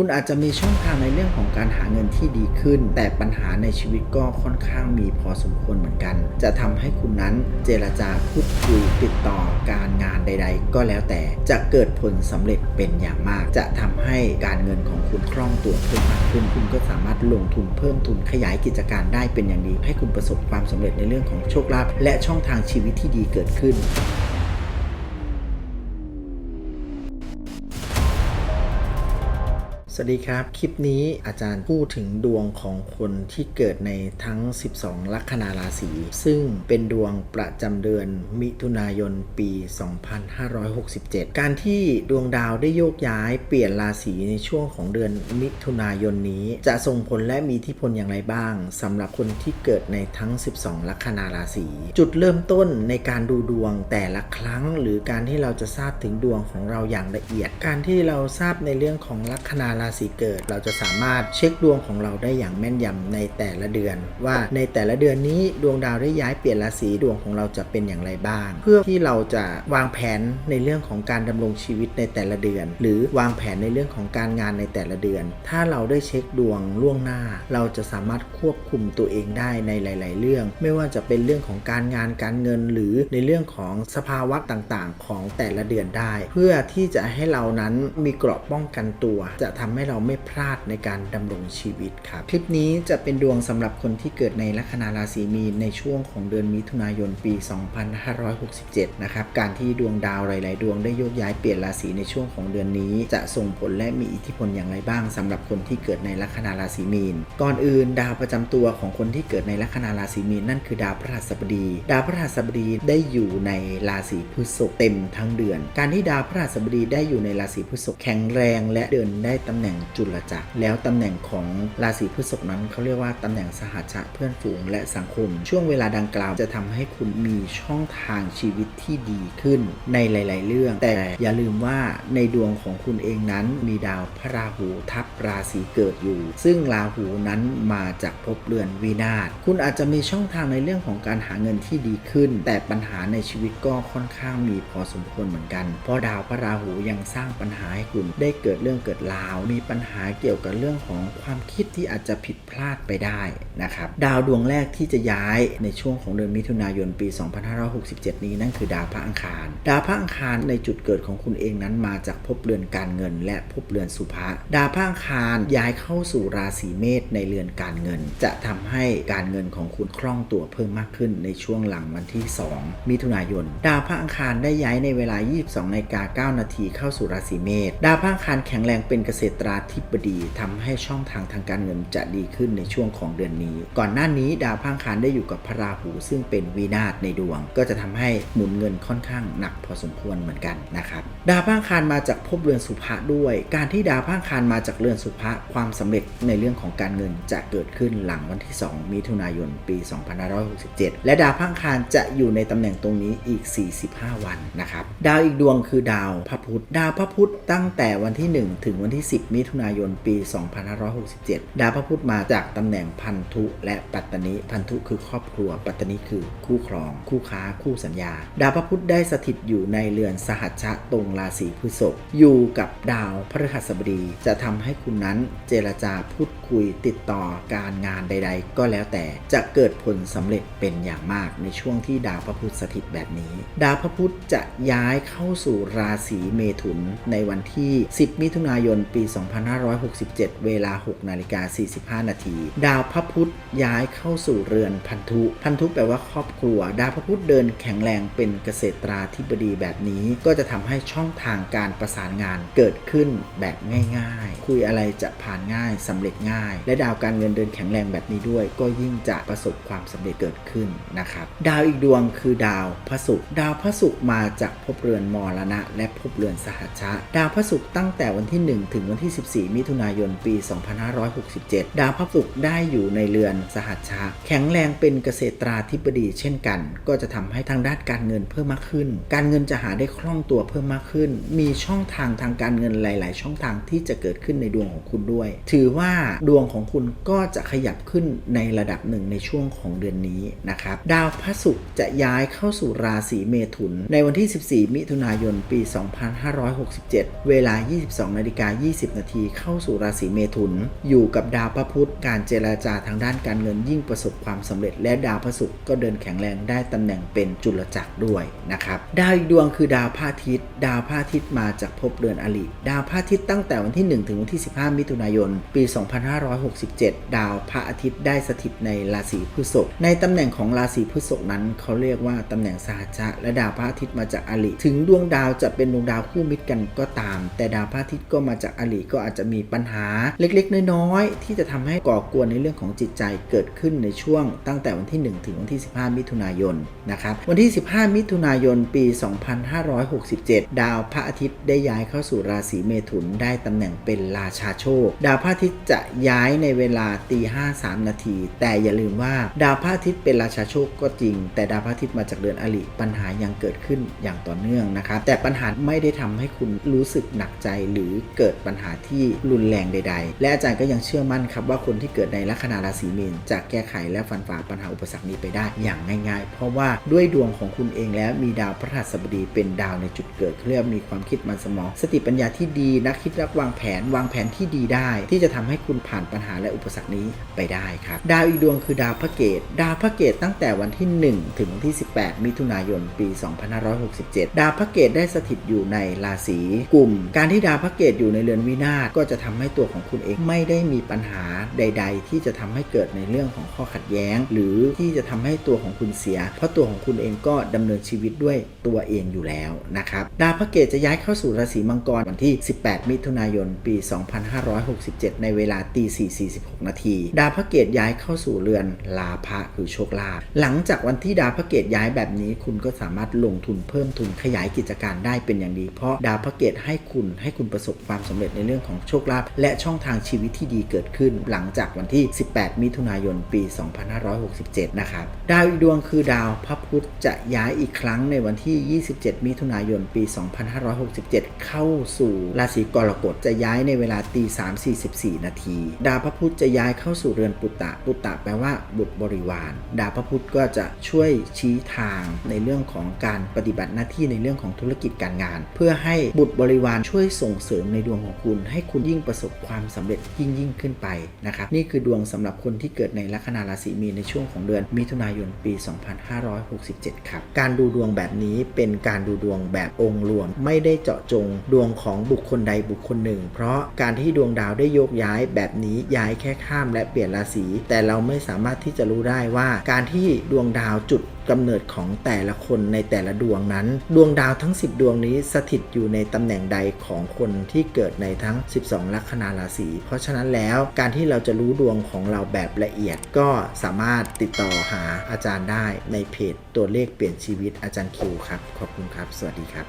คุณอาจจะมีช่องทางในเรื่องของการหาเงินที่ดีขึ้น แต่ปัญหาในชีวิตก็ค่อนข้างมีพอสมควรเหมือนกัน จะทำให้คุณนั้นเจรจาพูดคุยติดต่อการงานใด ๆ ก็แล้วแต่จะเกิดผลสำเร็จเป็นอย่างมาก จะทำให้การเงินของคุณคล่องตัวเพิ่มมากขึ้นคุณก็สามารถลงทุนเพิ่มทุนขยายกิจการได้เป็นอย่างดี ให้คุณประสบความสำเร็จในเรื่องของโชคลาภและช่องทางชีวิตที่ดีเกิดขึ้น สวัสดีครับ คลิปนี้อาจารย์พูดถึงดวงของคนที่เกิดในทั้ง 12 ลัคนาราศี ซึ่งเป็นดวงประจำเดือนมิถุนายนปี 2567 การที่ดวงดาวได้โยกย้ายเปลี่ยนราศีในช่วงของเดือนมิถุนายนนี้ จะส่งผลและมีทธิพลอย่างไรบ้างสำหรับคนที่เกิดในทั้ง 12 ลัคนาราศี จุดเริ่มต้นในการดูดวงแต่ละครั้ง หรือการที่เราจะทราบถึงดวงของเราอย่างละเอียด การที่เราทราบในเรื่องของลัคนาราศีเกิด เราจะสามารถเช็คดวงของเราได้อย่างแม่นยำในแต่ละเดือน ว่าในแต่ละเดือนนี้ดวงดาวได้ย้ายเปลี่ยนราศีดวงของเราจะเป็นอย่างไรบ้าง เพื่อที่เราจะวางแผนในเรื่องของการดำรงชีวิตในแต่ละเดือน หรือวางแผนในเรื่องของการงานในแต่ละเดือน ถ้าเราได้เช็คดวงล่วงหน้า เราจะสามารถควบคุมตัวเองได้ในหลาย ๆ เรื่อง ไม่ว่าจะเป็นเรื่องของการงานการเงิน หรือในเรื่องของสภาวะต่าง ๆ ของแต่ละเดือนได้ เพื่อที่จะให้เรานั้นมีเกราะป้องกันตัว จะทำให้เราไม่พลาดในการดำรงชีวิตครับ คลิปนี้จะเป็นดวงสำหรับคนที่เกิดในลัคนาราศีมีนในช่วงของเดือนมิถุนายนปี 2567 นะครับ การที่ดวงดาวหลาย ๆ ดวงได้โยกย้ายเปลี่ยนราศีในช่วงของเดือนนี้ จะส่งผลและมีอิทธิพลอย่างไรบ้างสำหรับคนที่เกิดในลัคนาราศีมีน ก่อนอื่น ดาวประจำตัวของคนที่เกิดในลัคนาราศีมีนนั่นคือดาวพฤหัสบดี ดาวพฤหัสบดีได้อยู่ในราศีพฤษภเต็มทั้งเดือน การที่ดาวพฤหัสบดีได้อยู่ในราศีพฤษภแข็งแรง และเดินได้ตำแหน่งน่งจุลจักร แล้วตำแหน่งของราศีพฤษภนั้นเขาเรียกว่าตำแหน่งสหัชชะเพื่อนฝูงและสังคม ช่วงเวลาดังกล่าวจะทำให้คุณมีช่องทางชีวิตที่ดีขึ้นในหลาย ๆ เรื่อง แต่อย่าลืมว่าในดวงของคุณเองนั้นมีดาวพระราหูทับราศีเกิดอยู่ ซึ่งราหูนั้นมาจากภพเรือนวินาศคุณอาจจะมีช่องทางในเรื่องของการหาเงินที่ดีขึ้น แต่ปัญหาในชีวิตก็ค่อนข้างมีพอสมควรเหมือนกัน เพราะดาวพระราหูยังสร้างปัญหาให้คุณได้เกิดเรื่องเกิดราวมีปัญหาเกี่ยวกับเรื่องของความคิดที่อาจจะผิดพลาดไปได้นะครับดาวดวงแรกที่จะย้ายในช่วงของเดือนมิถุนายนปี 2567 นี้นั่นคือดาวพระอังคาร ดาวพระอังคารในจุดเกิดของคุณเองนั้นมาจากภพเรือนการเงิน และภพเรือนสุภะดาวพระอังคารย้ายเข้าสู่ราศีเมษในเรือนการเงิน จะทำให้การเงินของคุณคล่องตัวเพิ่มมากขึ้นในช่วงหลังวันที่ 2 มิถุนายน ดาวพระอังคารได้ย้ายในเวลา 22นาฬิกา9นาทีเข้าสู่ราศีเมษดาวพระอังคารแข็งแรงเป็นเกษตรราธิบดีทำให้ช่องทางทางการเงินจะดีขึ้นในช่วงของเดือนนี้ ก่อนหน้านี้ดาวพังคารได้อยู่กับพระราหูซึ่งเป็นวินาศในดวง ก็จะทำให้หมุนเงินค่อนข้างหนักพอสมควรเหมือนกันนะครับดาวพังคารมาจากภพเรือนสุภะด้วย การที่ดาวพังคารมาจากเรือนสุภะความสำเร็จในเรื่องของการเงินจะเกิดขึ้นหลังวันที่ 2 มิถุนายนปี 2567 และดาวพังคารจะอยู่ในตำแหน่งตรงนี้อีก 45 วันนะครับดาวอีกดวงคือดาวพระพุธดาวพระพุธตั้งแต่วันที่ 1 ถึงวันที่ 10มิถุนายน ปี 2567 ดาวพระพุธมาจากตำแหน่งพันธุและปัตตนิพันธุคือครอบครัว ปัตตนิคือคู่ครอง คู่ค้า คู่สัญญา ดาวพระพุธได้สถิตอยู่ในเรือนสหัชชะตรงราศีพฤษภอยู่กับดาวพฤหัสบดีจะทำให้คุณนั้นเจรจาพูดคุยติดต่อการงานใด ๆ ก็แล้วแต่จะเกิดผลสำเร็จเป็นอย่างมากในช่วงที่ดาวพระพุธสถิตแบบนี้ ดาวพระพุธจะย้ายเข้าสู่ราศีเมถุนในวันที่ 10 มิถุนายน ปี2567 เวลา 6 นาฬิกา 45 นาที ดาวพระพุธย้ายเข้าสู่เรือนพันธุ พันธุแปลว่าครอบครัว ดาวพระพุธเดินแข็งแรงเป็นเกษตราธิบดีแบบนี้ ก็จะทำให้ช่องทางการประสานงานเกิดขึ้นแบบง่ายๆ คุยอะไรจะผ่านง่ายสำเร็จง่าย และดาวการเงินเดินแข็งแรงแบบนี้ด้วย ก็ยิ่งจะประสบความสำเร็จเกิดขึ้นนะครับ ดาวอีกดวงคือดาวพระศุกร์ ดาวพระศุกร์มาจากภพเรือนมรณะ และภพเรือนสหัชชะ ดาวพระศุกร์ตั้งแต่วันที่ 1 ถึงวันที่14 มิถุนายน ปี 2567 ดาวพระศุกร์ได้อยู่ในเรือนสหัชชะแข็งแรงเป็นเกษตราธิบดีเช่นกัน ก็จะทำให้ทางด้านการเงินเพิ่มมากขึ้น การเงินจะหาได้คล่องตัวเพิ่มมากขึ้น มีช่องทางทางการเงินหลาย ๆ ช่องทางที่จะเกิดขึ้นในดวงของคุณด้วย ถือว่าดวงของคุณก็จะขยับขึ้นในระดับหนึ่งในช่วงของเดือนนี้นะครับ ดาวพระศุกร์จะย้ายเข้าสู่ราศีเมถุน ในวันที่ 14 มิถุนายน ปี 2567 เวลา 22นาฬิกา20นาทีเข้าสู่ราศีเมถุน อยู่กับดาวพระพุธการเจราจาทางด้านการเงินยิ่งประสบความสำเร็จ และดาวพระศุกร์ก็เดินแข็งแรงได้ตำแหน่งเป็นจุลจักรด้วยนะครับดาวอีกดวงคือดาวพระอาทิตย์ ดาวพระอาทิตย์มาจากภพเดือนอริดาวพระอาทิตย์ตั้งแต่วันที่ 1 ถึงวันที่ 15 มิถุนายน ปี 2567 ดาวพระอาทิตย์ได้สถิตในราศีพฤษภในตำแหน่งของราศีพฤษภนั้นเขาเรียกว่าตำแหน่งสหัชชะและดาวพระอาทิตย์มาจากอริถึงดวงดาวจะเป็นดวงดาวคู่มิตรกันก็ตาม แต่ดาวพระอาทิตย์ก็มาจากอริก็อาจจะมีปัญหาเล็กๆ น้อยๆ ที่จะทำให้ก่อกวนในเรื่องของจิตใจเกิดขึ้นในช่วงตั้งแต่วันที่ 1 ถึงวันที่ 15 มิถุนายนนะครับวันที่ 15 มิถุนายน ปี 2567 ดาวพระอาทิตย์ได้ย้ายเข้าสู่ราศีเมถุนได้ตำแหน่งเป็นราชาโชค ดาวพระอาทิตย์จะย้ายในเวลาตี5 3นาทีแต่อย่าลืมว่าดาวพระอาทิตย์เป็นราชาโชคก็จริง แต่ดาวพระอาทิตย์มาจากเดือนอริปัญหายังเกิดขึ้นอย่างต่อเนื่องนะครับแต่ปัญหาไม่ได้ทำให้คุณรู้สึกหนักใจหรือเกิดปัญหาที่รุนแรงใด ๆ และอาจารย์ก็ยังเชื่อมั่นครับว่าคนที่เกิดในลัคนาราศีมีนจะแก้ไขและฟันฝ่าปัญหาอุปสรรคนี้ไปได้อย่างง่าย ๆ เพราะว่าด้วยดวงของคุณเองแล้วมีดาวพระหัสบดีเป็นดาวในจุดเกิดเรียกว่มีความคิดมันสมอง สติปัญญาที่ดีนักคิดนักวางแผน วางแผนที่ดีได้ ที่จะทำให้คุณผ่านปัญหาและอุปสรรคนี้ไปได้ครับดาวอีกดวงคือดาวพระเกตดาวพระเกตตั้งแต่วันที่ 1 ถึงวันที่ 18 มิถุนายนปี 2567 ดาวพระเกตได้สถิตอยู่ในราศีกลุ่ม การที่ดาวพระเกตอยู่ในเรือนวินาศก็จะทำให้ตัวของคุณเองไม่ได้มีปัญหาใด ๆ ที่จะทำให้เกิดในเรื่องของข้อขัดแย้ง หรือที่จะทำให้ตัวของคุณเสีย เพราะตัวของคุณเองก็ดำเนินชีวิตด้วยตัวเองอยู่แล้วนะครับดาวพระเกตจะย้ายเข้าสู่ราศีมังกรวันที่ 18 มิถุนายน ปี 2567 ในเวลาตี446 นาที ดาวพระเกตย้ายเข้าสู่เรือนลาภะคือโชคลาภหลังจากวันที่ดาวพระเกตย้ายแบบนี้ คุณก็สามารถลงทุนเพิ่มทุนขยายกิจการได้เป็นอย่างดี เพราะดาวพระเกตให้คุณให้คุณประสบความสำเร็จในเรื่องของโชคลาภและช่องทางชีวิตที่ดีเกิดขึ้น หลังจากวันที่ 18 มิถุนายนปี 2567 นะครับ ดาวอีกดวงคือดาวพระพุธจะย้ายอีกครั้งในวันที่ 27 มิถุนายนปี 2567 เข้าสู่ราศีกรกฎจะย้ายในเวลาตี3 44 นาที ดาวพระพุธจะย้ายเข้าสู่เรือนปุตตะ ปุตตะแปลว่าบุตรบริวาร ดาวพระพุธก็จะช่วยชี้ทางในเรื่องของการปฏิบัติหน้าที่ในเรื่องของธุรกิจการงาน เพื่อให้บุตรบริวารช่วยส่งเสริมในดวงของคุณให้คุณยิ่งประสบความสำเร็จยิ่งยิ่งขึ้นไปนะครับนี่คือดวงสำหรับคนที่เกิดในลัคนาราศีมีนในช่วงของเดือนมิถุนายนปี 2567 ครับ การดูดวงแบบนี้เป็นการดูดวงแบบองค์รวม ไม่ได้เจาะจงดวงของบุคคลใดบุคคลหนึ่ง เพราะการที่ดวงดาวได้โยกย้ายแบบนี้ย้ายแค่ข้ามและเปลี่ยนราศีแต่เราไม่สามารถที่จะรู้ได้ว่า การที่ดวงดาวจุด กำเนิดของแต่ละคนในแต่ละดวงนั้น ดวงดาวทั้ง 10 ดวงนี้สถิตอยู่ในตำแหน่งใดของคนที่เกิดในทั้ง 12 ลัคนาราศีเพราะฉะนั้นแล้วการที่เราจะรู้ดวงของเราแบบละเอียด ก็สามารถติดต่อหาอาจารย์ได้ในเพจตัวเลขเปลี่ยนชีวิตอาจารย์คิวครับ ขอบคุณครับ สวัสดีครับ